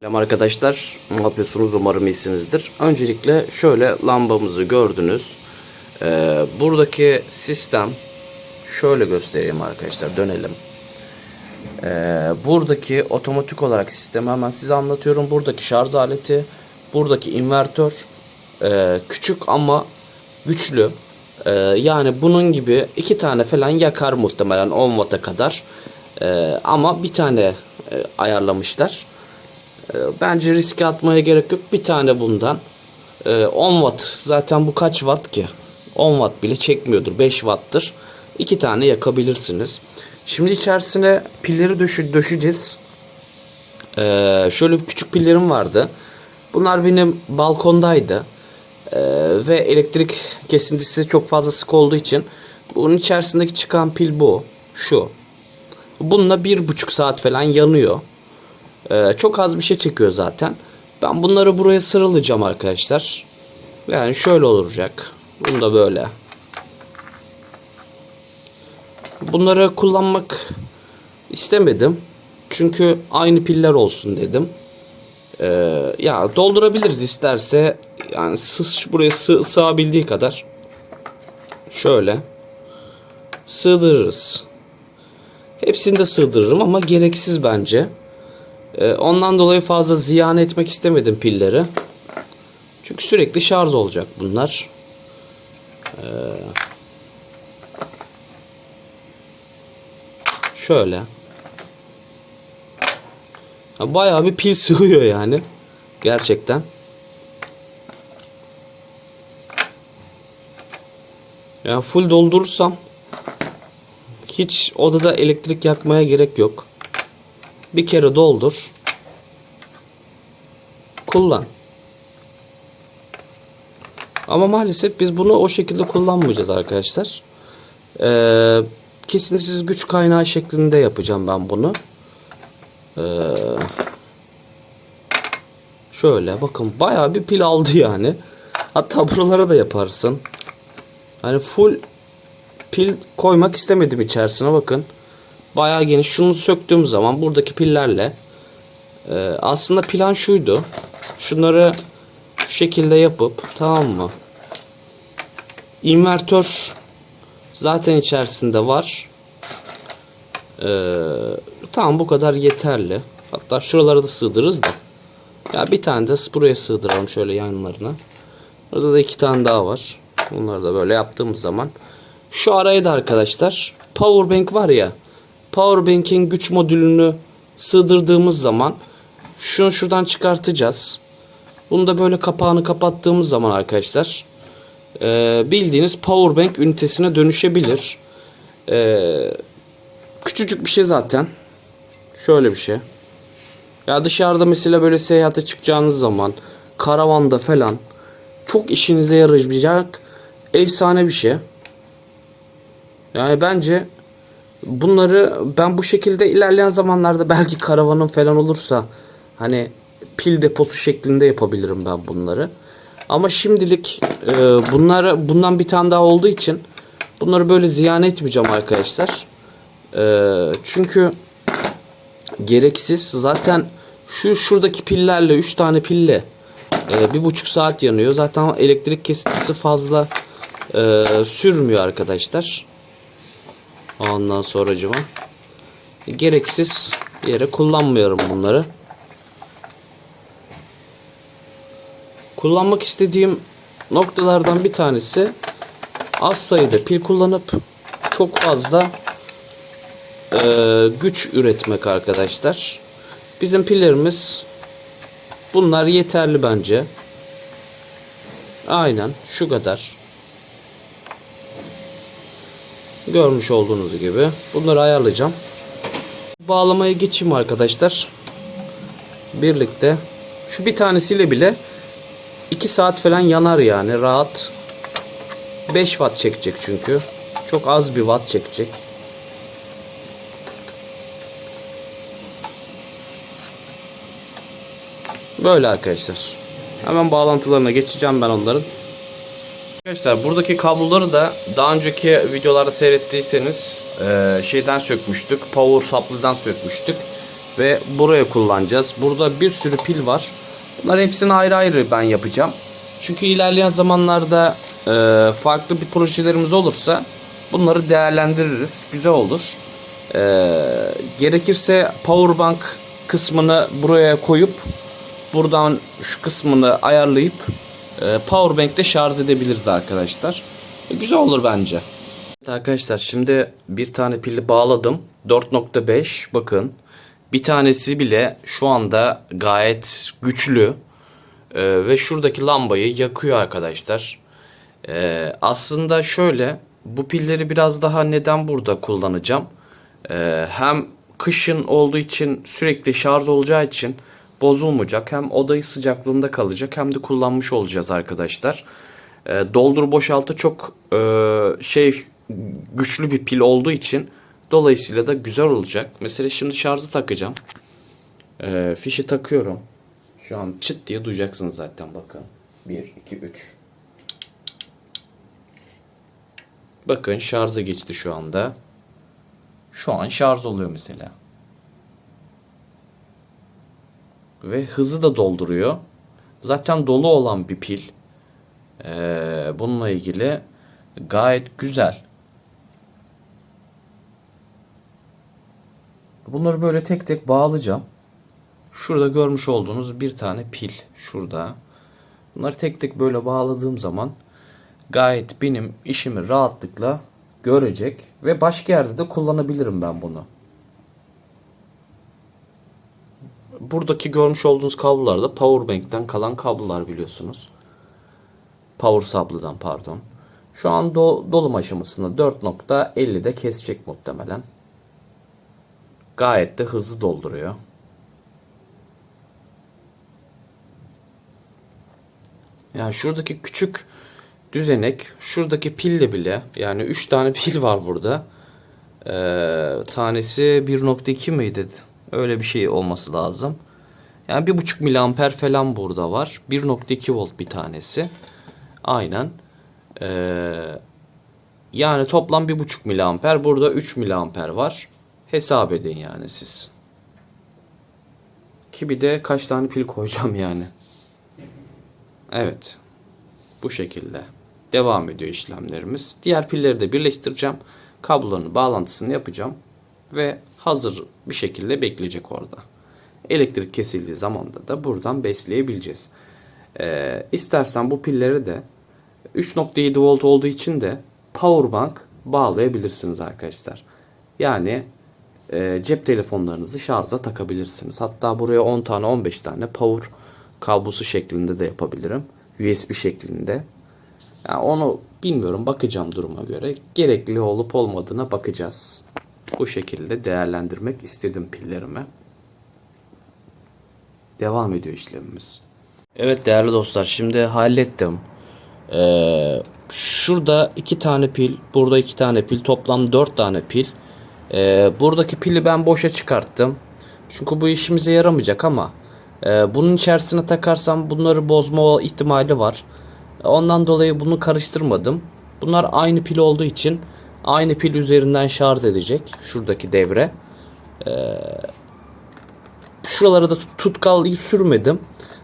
Selam arkadaşlar, ne yapıyorsunuz umarım iyisinizdir. Öncelikle şöyle lambamızı gördünüz. Ee, buradaki sistem, şöyle göstereyim arkadaşlar, dönelim. Ee, buradaki otomatik olarak sistemi hemen size anlatıyorum. Buradaki şarj aleti, buradaki invertör e, küçük ama güçlü. Ee, yani bunun gibi iki tane falan yakar muhtemelen 10 watt'a kadar. Ee, ama bir tane e, ayarlamışlar. Ee, Bence riske atmaya gerek yok. Bir tane bundan. Ee, 10 watt. Zaten bu kaç watt ki? 10 watt bile çekmiyordur. 5 watt'tır. İki tane yakabilirsiniz. Şimdi içerisine pilleri döşü, döşeceğiz. Ee, şöyle küçük pillerim vardı. Bunlar benim balkondaydı. Ee, ve elektrik kesintisi çok fazla sık olduğu için bunun içerisindeki çıkan pil bu. Şu. Bununla bir buçuk saat falan yanıyor. Ee, çok az bir şey çekiyor zaten. Ben bunları buraya sıralayacağım arkadaşlar. Yani şöyle olacak. Bunu da böyle. Bunları kullanmak istemedim. Çünkü aynı piller olsun dedim. Ee, ya doldurabiliriz isterse. Yani sız buraya sığ, sığabildiği kadar. Şöyle. Sığdırırız. Hepsini de sığdırırım ama gereksiz bence. Ee, ondan dolayı fazla ziyan etmek istemedim pilleri. Çünkü sürekli şarj olacak bunlar. Ee, şöyle. Bayağı bir pil sığıyor yani. Gerçekten. Yani full doldurursam hiç odada elektrik yakmaya gerek yok. Bir kere doldur. Kullan. Ama maalesef biz bunu o şekilde kullanmayacağız arkadaşlar. Ee, kesintisiz güç kaynağı şeklinde yapacağım ben bunu. Ee, şöyle bakın bayağı bir pil aldı yani. Hatta buralara da yaparsın. Hani full pil koymak istemedim içerisine bakın bayağı geniş. Şunu söktüğüm zaman buradaki pillerle e, aslında plan şuydu. Şunları şu şekilde yapıp tamam mı? İnvertör zaten içerisinde var. E, tamam bu kadar yeterli. Hatta şuralara da sığdırırız da. Ya bir tane de buraya sığdıralım şöyle yanlarına. Burada da iki tane daha var. Bunları da böyle yaptığımız zaman. Şu araya da arkadaşlar powerbank var ya. Powerbank'in güç modülünü sığdırdığımız zaman şunu şuradan çıkartacağız. Bunu da böyle kapağını kapattığımız zaman arkadaşlar e, bildiğiniz powerbank ünitesine dönüşebilir. E, küçücük bir şey zaten. Şöyle bir şey. Ya dışarıda mesela böyle seyahate çıkacağınız zaman karavanda falan çok işinize yarayacak efsane bir şey. Yani bence bunları ben bu şekilde ilerleyen zamanlarda belki karavanım falan olursa hani pil deposu şeklinde yapabilirim ben bunları. Ama şimdilik e, bunları bundan bir tane daha olduğu için bunları böyle ziyan etmeyeceğim arkadaşlar. E, çünkü gereksiz zaten şu şuradaki pillerle 3 tane pille e, bir buçuk saat yanıyor. Zaten elektrik kesintisi fazla e, sürmüyor arkadaşlar. Ondan sonracıma gereksiz yere kullanmıyorum bunları. Kullanmak istediğim noktalardan bir tanesi az sayıda pil kullanıp çok fazla e, güç üretmek arkadaşlar. Bizim pillerimiz bunlar yeterli bence. Aynen şu kadar. Görmüş olduğunuz gibi. Bunları ayarlayacağım. Bağlamaya geçeyim arkadaşlar. Birlikte. Şu bir tanesiyle bile 2 saat falan yanar yani rahat. 5 watt çekecek çünkü. Çok az bir watt çekecek. Böyle arkadaşlar. Hemen bağlantılarına geçeceğim ben onların. Arkadaşlar buradaki kabloları da daha önceki videolarda seyrettiyseniz e, şeyden sökmüştük. Power supply'dan sökmüştük. ve buraya kullanacağız. Burada bir sürü pil var. Bunlar hepsini ayrı ayrı ben yapacağım. Çünkü ilerleyen zamanlarda e, farklı bir projelerimiz olursa bunları değerlendiririz. Güzel olur. E, gerekirse powerbank kısmını buraya koyup buradan şu kısmını ayarlayıp powerbank'te şarj edebiliriz arkadaşlar. E, güzel olur bence. Evet arkadaşlar şimdi bir tane pili bağladım. 4.5 bakın. Bir tanesi bile şu anda gayet güçlü. Ee, ve şuradaki lambayı yakıyor arkadaşlar. Ee, aslında şöyle bu pilleri biraz daha neden burada kullanacağım? Ee, hem kışın olduğu için sürekli şarj olacağı için bozulmayacak. Hem odayı sıcaklığında kalacak hem de kullanmış olacağız arkadaşlar. Ee, doldur boşaltı çok e, şey güçlü bir pil olduğu için dolayısıyla da güzel olacak. Mesela şimdi şarjı takacağım. Ee, fişi takıyorum. Şu an çıt diye duyacaksınız zaten bakın. 1, 2, 3. Bakın şarja geçti şu anda. Şu an şarj oluyor mesela. Ve hızı da dolduruyor. Zaten dolu olan bir pil. Ee, bununla ilgili gayet güzel. Bunları böyle tek tek bağlayacağım. Şurada görmüş olduğunuz bir tane pil şurada. Bunları tek tek böyle bağladığım zaman gayet benim işimi rahatlıkla görecek ve başka yerde de kullanabilirim ben bunu. Buradaki görmüş olduğunuz kablolar da powerbank'ten kalan kablolar biliyorsunuz. Power supply'dan pardon. Şu an do dolum aşamasında 4.50'de kesecek muhtemelen. Gayet de hızlı dolduruyor. Yani şuradaki küçük düzenek, şuradaki pille bile yani 3 tane pil var burada. Ee, tanesi 1.2 miydi? Öyle bir şey olması lazım. Yani 1.5 miliamper falan burada var. 1.2 volt bir tanesi. Aynen. Ee, yani toplam 1.5 miliamper. Burada 3 miliamper var. Hesap edin yani siz. Ki bir de kaç tane pil koyacağım yani. Evet. Bu şekilde devam ediyor işlemlerimiz. Diğer pilleri de birleştireceğim. Kabloların bağlantısını yapacağım. Ve hazır bir şekilde bekleyecek orada. Elektrik kesildiği zamanda da buradan besleyebileceğiz. Ee, istersen bu pilleri de 3.7 volt olduğu için de powerbank bağlayabilirsiniz arkadaşlar. Yani e, cep telefonlarınızı şarja takabilirsiniz. Hatta buraya 10 tane 15 tane power kablosu şeklinde de yapabilirim. USB şeklinde. Yani onu bilmiyorum bakacağım duruma göre. Gerekli olup olmadığına bakacağız. Bu şekilde değerlendirmek istedim pillerimi. Devam ediyor işlemimiz. Evet değerli dostlar şimdi hallettim. Ee, şurada iki tane pil, burada iki tane pil, toplam dört tane pil. Ee, buradaki pili ben boşa çıkarttım. Çünkü bu işimize yaramayacak ama e, bunun içerisine takarsam bunları bozma ihtimali var. Ondan dolayı bunu karıştırmadım. Bunlar aynı pil olduğu için aynı pil üzerinden şarj edecek şuradaki devre. Ee, şuralara da tut- tutkal sürmedim.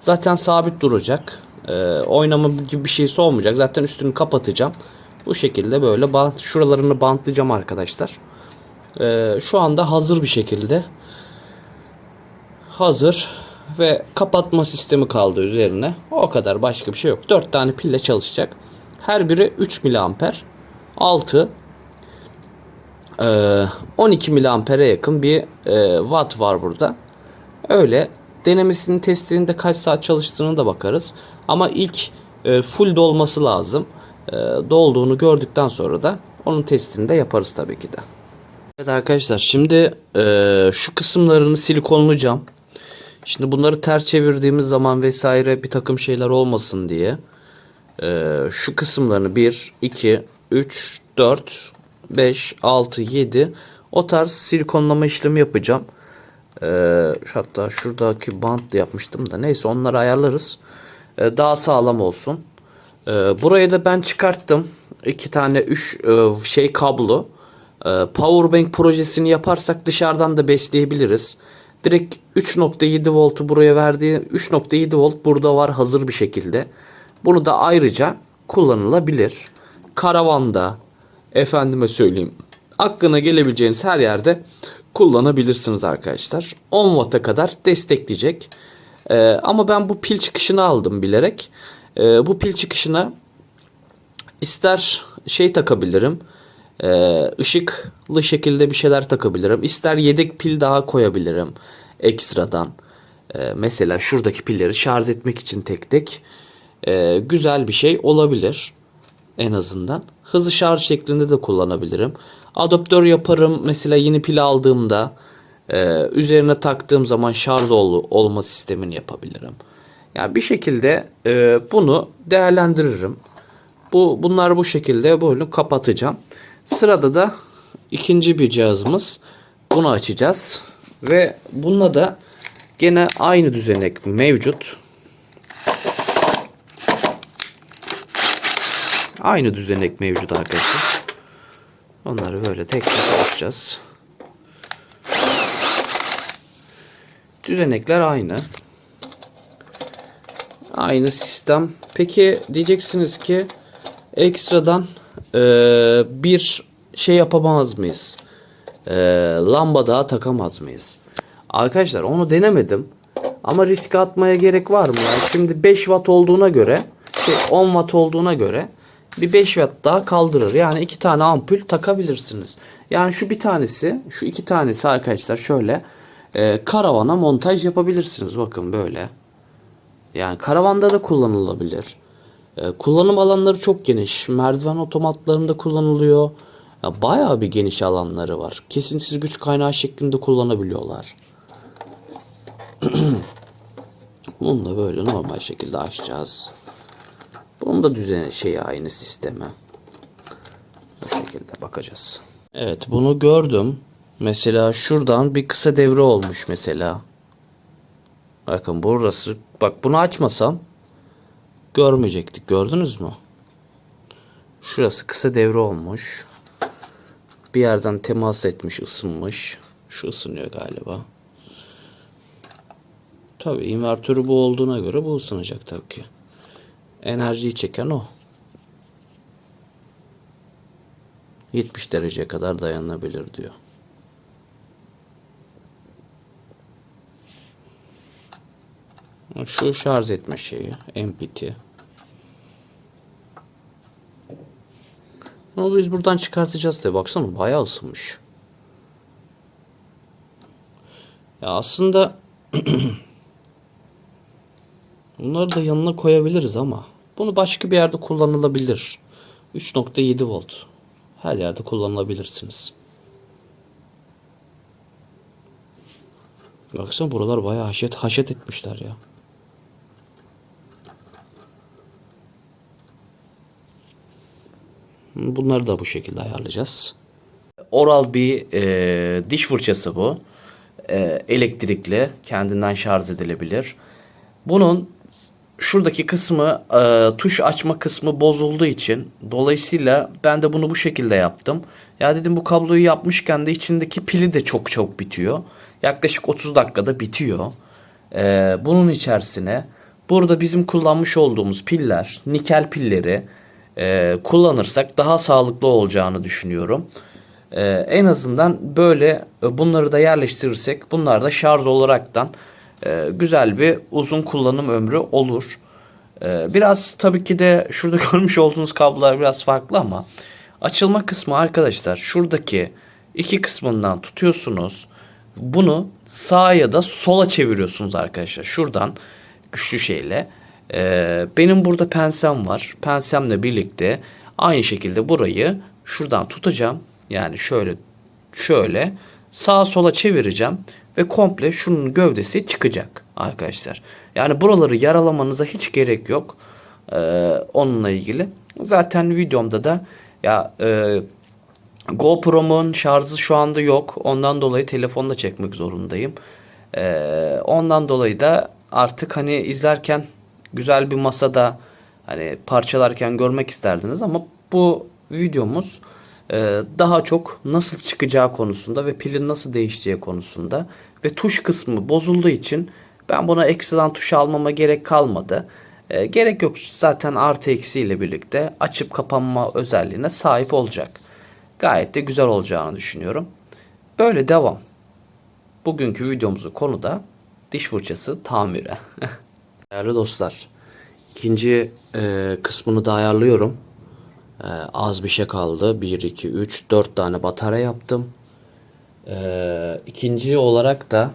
Zaten sabit duracak. Ee, oynama gibi bir şeysi olmayacak. Zaten üstünü kapatacağım. Bu şekilde böyle bant, şuralarını bantlayacağım arkadaşlar. Ee, şu anda hazır bir şekilde. Hazır ve kapatma sistemi kaldı üzerine. O kadar başka bir şey yok. 4 tane pille çalışacak. Her biri 3 miliamper. 6 ee, 12 miliampere yakın bir e, watt var burada. Öyle denemesinin testinde kaç saat çalıştığını da bakarız. Ama ilk e, full dolması lazım. E, dolduğunu gördükten sonra da onun testini de yaparız tabii ki de. Evet arkadaşlar şimdi şu kısımlarını silikonlayacağım. Şimdi bunları ters çevirdiğimiz zaman vesaire bir takım şeyler olmasın diye şu kısımlarını 1, 2, 3, 4, 5, 6, 7 o tarz silikonlama işlemi yapacağım. E, hatta şuradaki bant da yapmıştım da neyse onları ayarlarız. E, daha sağlam olsun. E, burayı da ben çıkarttım. iki tane 3 şey kablo. E, Powerbank projesini yaparsak dışarıdan da besleyebiliriz. Direkt 3.7 voltu buraya verdiği 3.7 volt burada var hazır bir şekilde. Bunu da ayrıca kullanılabilir. Karavanda efendime söyleyeyim aklına gelebileceğiniz her yerde kullanabilirsiniz arkadaşlar. 10 watt'a kadar destekleyecek. Ee, ama ben bu pil çıkışını aldım bilerek. Ee, bu pil çıkışına ister şey takabilirim. e, ışıklı şekilde bir şeyler takabilirim. İster yedek pil daha koyabilirim ekstradan. E, mesela şuradaki pilleri şarj etmek için tek tek e, güzel bir şey olabilir en azından. Hızlı şarj şeklinde de kullanabilirim. Adaptör yaparım. Mesela yeni pil aldığımda e, üzerine taktığım zaman şarj ol, olma sistemini yapabilirim. Yani bir şekilde e, bunu değerlendiririm. Bu bunlar bu şekilde böyle kapatacağım. Sırada da ikinci bir cihazımız. Bunu açacağız ve bununla da gene aynı düzenek mevcut. Aynı düzenek mevcut arkadaşlar. Onları böyle tek tek açacağız. Düzenekler aynı. Aynı sistem. Peki diyeceksiniz ki ekstradan e, bir şey yapamaz mıyız? E, lamba daha takamaz mıyız? Arkadaşlar onu denemedim. Ama riske atmaya gerek var mı? ya? Şimdi 5 watt olduğuna göre, şey 10 watt olduğuna göre bir 5 watt daha kaldırır. Yani iki tane ampul takabilirsiniz. Yani şu bir tanesi, şu iki tanesi arkadaşlar şöyle e, karavana montaj yapabilirsiniz. Bakın böyle. Yani karavanda da kullanılabilir. E, kullanım alanları çok geniş. Merdiven otomatlarında kullanılıyor. Ya, bayağı bir geniş alanları var. Kesintisiz güç kaynağı şeklinde kullanabiliyorlar. Bunu da böyle normal şekilde açacağız. Bunun da düzeni şey aynı sisteme. Bu şekilde bakacağız. Evet bunu gördüm. Mesela şuradan bir kısa devre olmuş mesela. Bakın burası. Bak bunu açmasam görmeyecektik. Gördünüz mü? Şurası kısa devre olmuş. Bir yerden temas etmiş, ısınmış. Şu ısınıyor galiba. Tabii invertörü bu olduğuna göre bu ısınacak tabii ki. Enerjiyi çeken o. 70 dereceye kadar dayanabilir diyor. Şu şarj etme şeyi. MPT. Onu biz buradan çıkartacağız de baksana bayağı ısınmış. Ya aslında bunları da yanına koyabiliriz ama bunu başka bir yerde kullanılabilir. 3.7 volt. Her yerde kullanılabilirsiniz. Baksana buralar bayağı haşet haşet etmişler ya. Bunları da bu şekilde ayarlayacağız. Oral bir e, diş fırçası bu. E, elektrikli, kendinden şarj edilebilir. Bunun şuradaki kısmı, e, tuş açma kısmı bozulduğu için dolayısıyla ben de bunu bu şekilde yaptım. Ya dedim bu kabloyu yapmışken de içindeki pili de çok çabuk bitiyor. Yaklaşık 30 dakikada bitiyor. E, bunun içerisine burada bizim kullanmış olduğumuz piller, nikel pilleri, e, kullanırsak daha sağlıklı olacağını düşünüyorum. E, en azından böyle e, bunları da yerleştirirsek bunlar da şarj olaraktan e, güzel bir uzun kullanım ömrü olur. E, biraz tabii ki de şurada görmüş olduğunuz kablolar biraz farklı ama açılma kısmı arkadaşlar şuradaki iki kısmından tutuyorsunuz. Bunu sağa ya da sola çeviriyorsunuz arkadaşlar. Şuradan güçlü şeyle. Ee, benim burada pensem var. Pensemle birlikte aynı şekilde burayı şuradan tutacağım. Yani şöyle şöyle sağa sola çevireceğim ve komple şunun gövdesi çıkacak arkadaşlar. Yani buraları yaralamanıza hiç gerek yok. Ee, onunla ilgili. Zaten videomda da ya e, GoPro'mun şarjı şu anda yok. Ondan dolayı telefonla çekmek zorundayım. Ee, ondan dolayı da artık hani izlerken güzel bir masada hani parçalarken görmek isterdiniz ama bu videomuz daha çok nasıl çıkacağı konusunda ve pilin nasıl değişeceği konusunda ve tuş kısmı bozulduğu için ben buna ekstradan tuş almama gerek kalmadı. Ee, gerek yok zaten artı eksi ile birlikte açıp kapanma özelliğine sahip olacak. Gayet de güzel olacağını düşünüyorum. Böyle devam. Bugünkü videomuzun konu da diş fırçası tamiri. Değerli dostlar, ikinci e, kısmını da ayarlıyorum. E, az bir şey kaldı. 1, 2, 3, 4 tane batarya yaptım. E, ikinci olarak da,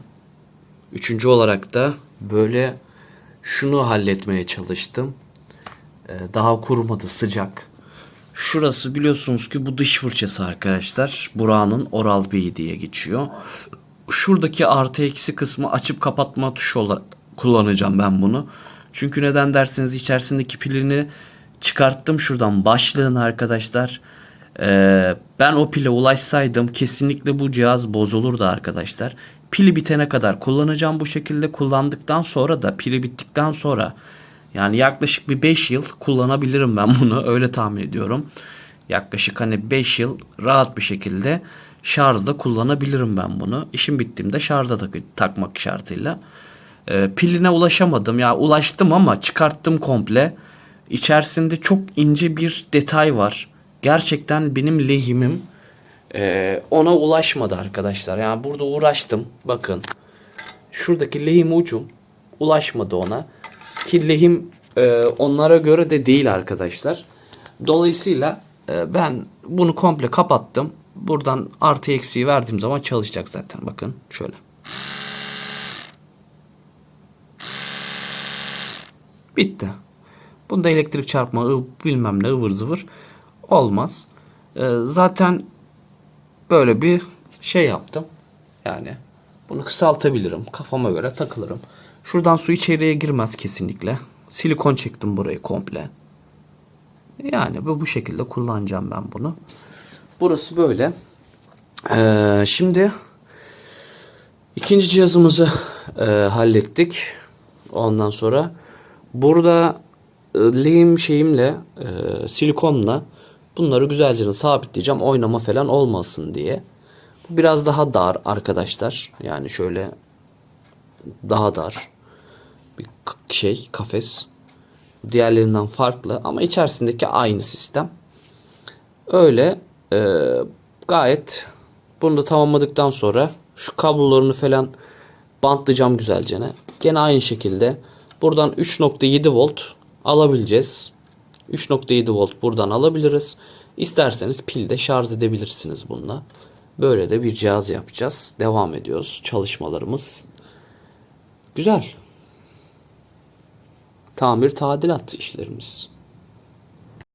üçüncü olarak da böyle şunu halletmeye çalıştım. E, daha kurumadı sıcak. Şurası biliyorsunuz ki bu dış fırçası arkadaşlar. Buranın Oral B diye geçiyor. Şuradaki artı eksi kısmı açıp kapatma tuşu olarak kullanacağım ben bunu. Çünkü neden derseniz içerisindeki pilini çıkarttım şuradan başlığını arkadaşlar. Ee, ben o pile ulaşsaydım kesinlikle bu cihaz bozulurdu arkadaşlar. Pili bitene kadar kullanacağım bu şekilde. Kullandıktan sonra da pili bittikten sonra yani yaklaşık bir 5 yıl kullanabilirim ben bunu öyle tahmin ediyorum. Yaklaşık hani 5 yıl rahat bir şekilde şarjda kullanabilirim ben bunu. İşim bittiğimde şarja tak- takmak şartıyla. Ee, piline ulaşamadım ya ulaştım ama çıkarttım komple. İçerisinde çok ince bir detay var. Gerçekten benim lehimim ee, ona ulaşmadı arkadaşlar. Yani burada uğraştım. Bakın. Şuradaki lehim ucum ulaşmadı ona. Ki lehim e, onlara göre de değil arkadaşlar. Dolayısıyla e, ben bunu komple kapattım. Buradan artı eksiği verdiğim zaman çalışacak zaten. Bakın şöyle. Bitti. Bunda elektrik çarpma bilmem ne ıvır zıvır olmaz. E, zaten böyle bir şey yaptım. Yani bunu kısaltabilirim. Kafama göre takılırım. Şuradan su içeriye girmez kesinlikle. Silikon çektim burayı komple. Yani bu bu şekilde kullanacağım ben bunu. Burası böyle. Ee, şimdi ikinci cihazımızı e, hallettik. Ondan sonra burada lehim şeyimle e, silikonla bunları güzelce sabitleyeceğim. Oynama falan olmasın diye. Bu biraz daha dar arkadaşlar. Yani şöyle daha dar bir şey kafes. Diğerlerinden farklı ama içerisindeki aynı sistem. Öyle e, gayet bunu da tamamladıktan sonra şu kablolarını falan bantlayacağım güzelce. Gene aynı şekilde buradan 3.7 volt alabileceğiz. 3.7 volt buradan alabiliriz. İsterseniz pilde şarj edebilirsiniz bununla. Böyle de bir cihaz yapacağız. Devam ediyoruz çalışmalarımız. Güzel. Tamir tadilat işlerimiz.